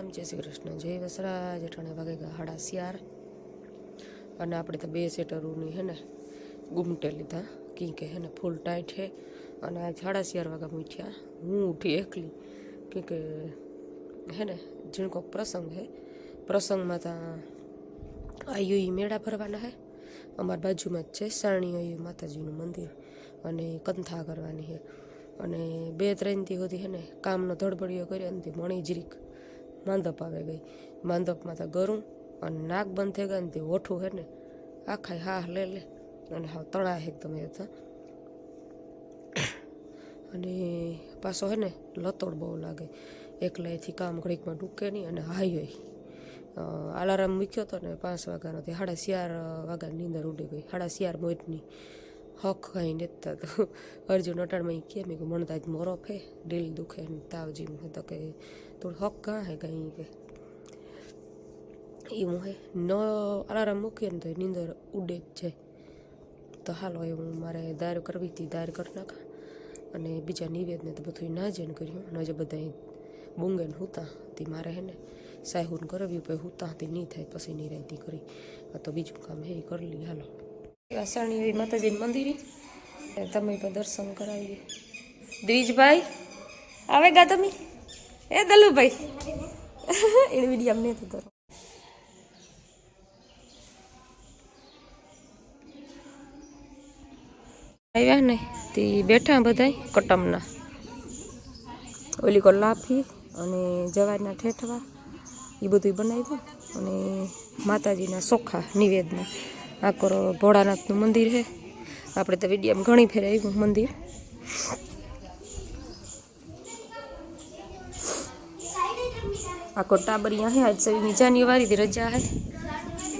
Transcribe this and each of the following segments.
રામ જય શ્રી કૃષ્ણ, જય વસરા જેઠાણે વાગે ગયા શિયાર અને આપણે તો બે સેટરોની હે ને, ગુમટે લીધા. કી કે હે ને, ફૂલ ટાઈટ હે. અને આ સાડા શિયાર વાગ્યા મૂઠ્યા. હું ઉઠી એકલી. કી કે હે ને ઝીણકો પ્રસંગ હે. પ્રસંગમાં ત્યાં આયુ એ મેળા ભરવાના હે. અમારી બાજુમાં જ છે સારણી આયુ માતાજીનું મંદિર. અને કંથા કરવાની છે અને બે ત્રણ દી સુધી હે ને, કામનો ધડબડિયો કર્યો અને તે મણી જરીક માંદપ આવે ગઈ. માંદપમાં તો ગરું અને નાક બંધ થઈ ગયા ને તે ઓઠું હે ને આખા હા લે લે. અને હા તણા એકદમ એ હતા અને પાછો હે ને લતોડ બહુ લાગે. એકલાએથી કામ ઘડીકમાં ડૂકે નહીં અને હાઈ અલાર્મ મૂક્યો હતો ને પાંચ વાગ્યાનો તે સાડા ચાર વાગ્યાની નીંદર ઉડી ગઈ. સાડા ચાર મોટની હક કાંઈ નેતા તો અર્જુન અટાણમાં કે, મેં મને તો આજ મોરો ફે, દિલ દુખે ને તાવ જીમ હે તો કે થોડું હક કાં હે કંઈ કે. એવું હે ન અલાર્મ મૂકીએ ને તો એ નીંદર ઉડે જ જાય તો હાલો એ હું મારે દાર કરવી હતી, દાર કરી નાખા. અને બીજા નિવેદને તો બધું ના જેને કર્યું. અને જે બધા બુંગેન હુતા તે મારે હે ને. સાયહુન કરવ્યું, પછી હુતા તે નહીં થાય, પછી નિરાયતી કરી. તો બીજું કામ હે એ કરી લી. હાલો. વાસણી એવી માતાજીનું મંદિર. તમે પણ દર્શન કરાવીએ. દ્વિજભાઈ આવે ગા તમે? એ દલુભાઈ. એને વીડિયો અમને થતો આવ્યા ને, તે બેઠા બધા કટમના. ઓલી કો લાફી અને જવારના ઠેઠવા એ બધું બનાવ્યું. અને માતાજીના સોખા નિવેદના. આ કરો ભોળાનાથનું મંદિર છે આપણે તો વિડીયામાં ઘણી ફેર આવ્યું મંદિર આખો ટાબરિયા હે આજ સવીની જાન્યુઆરી થી રજા હે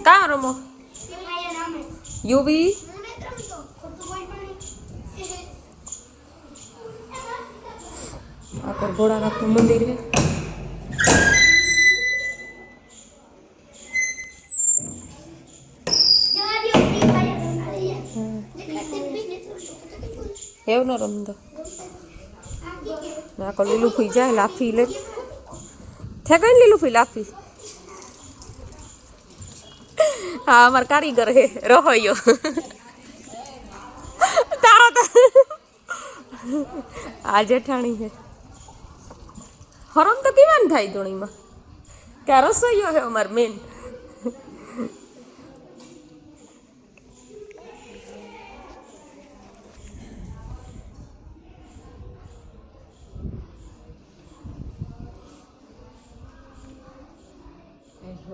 કા રમો યુવી આખો ભોળાનાથનું મંદિર હે એવું ન રમતો ને આખો લીલું ફૂઈ જાય લાફી લે થે કઈ લીલું ફૂઈ લાફી હા અમાર કારીગર હે રહોયો તારો તો આ જેઠાણી હે હરમ તો કેવાન થાય ધોણીમાં કે આ રસોઈયો હે અમાર મેન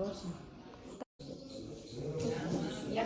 próxima. E a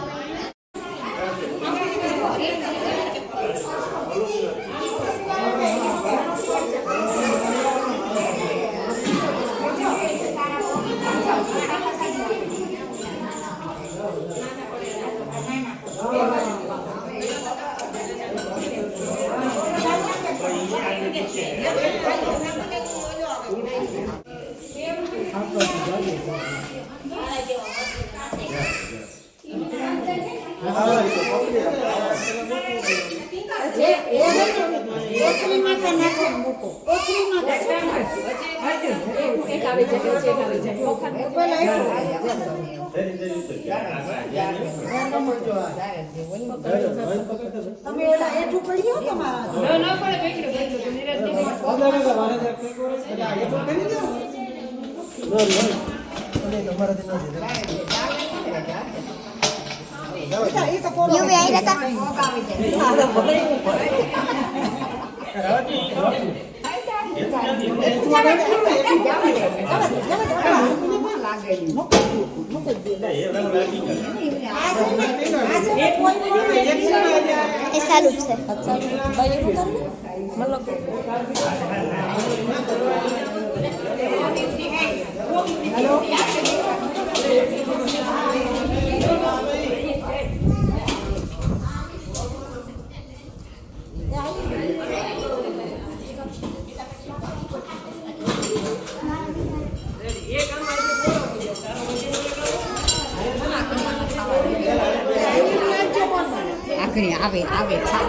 ગયો તમારા એ તો પોરો યુવી આવી હતા એ સારું જ છે બાઈ ઉતાર ને મતલબ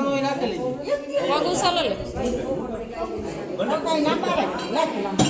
હાથમાં રાખવાનું હોય રાખી લેજો વાગુ લે. જ્યારે જ્યારે બા બા બા બેઠા ને એ પાડે પી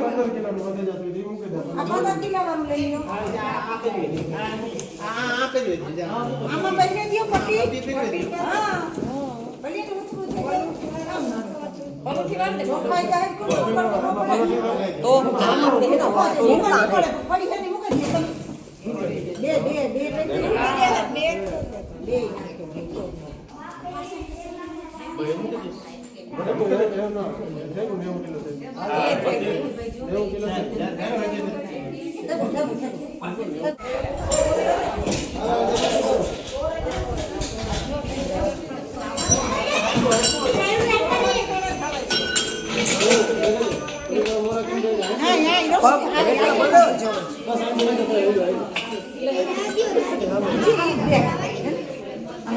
કરો ઓલો ઓલો પટી છે ને એમાં ટીકાડે દ્યો. નો વધે વધે જાય તો હાલે ભલે આ પંદર કિલોવાળું લઈ લો આ આપી દેજો જા. આમાં બંને દ્યો પટ્ટી પટ્ટી પીરવી દો. હા ભલે તો ઉતરું થઈ જાય. રોકાઈ જાય તો ઉપર તો મૂકવી પડે. પડી છે ને મૂકી દે તમે. બે બે બે બે બે બે ડબલ ડબલ ડબલ હા હા ઈ રસ આમાં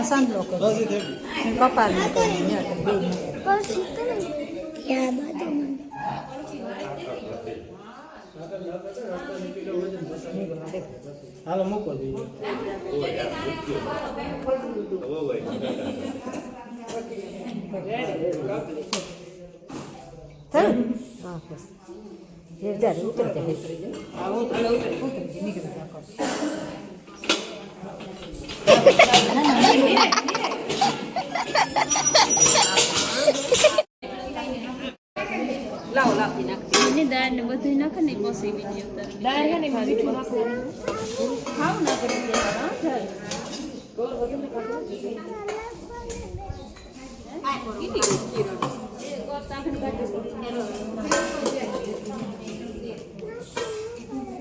સાંજલો કરો કપાળ ને કરી બે યા બાજુ હાલો મૂકો જોઈએ થયું હા બસ એ જ્યારે ઉતર જાય પછી બીજી ઉતાર દાળ હે ને મીઠું નાખવાનું ખાવ ના કરી દેવાના હો, ગોળ ચાખણ કાઢી દે.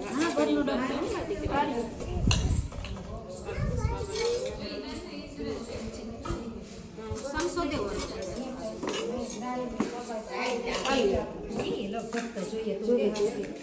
હા, બદલું ડબલું હો, મારી દીકરી. લખું નહીં ને મેં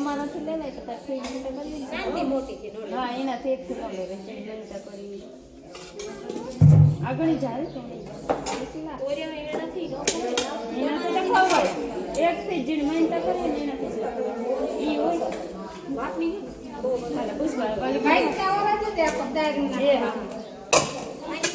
અમારાથી લેવાય તો તો કરી નાની મોટી છે હા એનાથી એક કિલો લેવે છે મેં કરી આગળ જાય તો. એનાથી તો ખવાય. એક થી જીણ મહેનત કરે ને એનાથી ઈ હોય. વાત નહીં હાલે પુષ્પા એ હા. ફ્રેન્ડ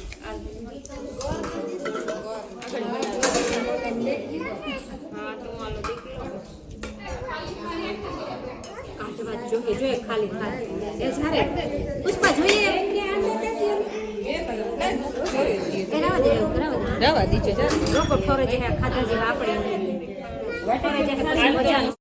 જોઈએ જોઈએ ખાલી ખાલી. એ જ્યારે પુષ્પા જોઈએ રાવા દીજો જા લોકો ફોરે જે ખાધા જેવા આપણે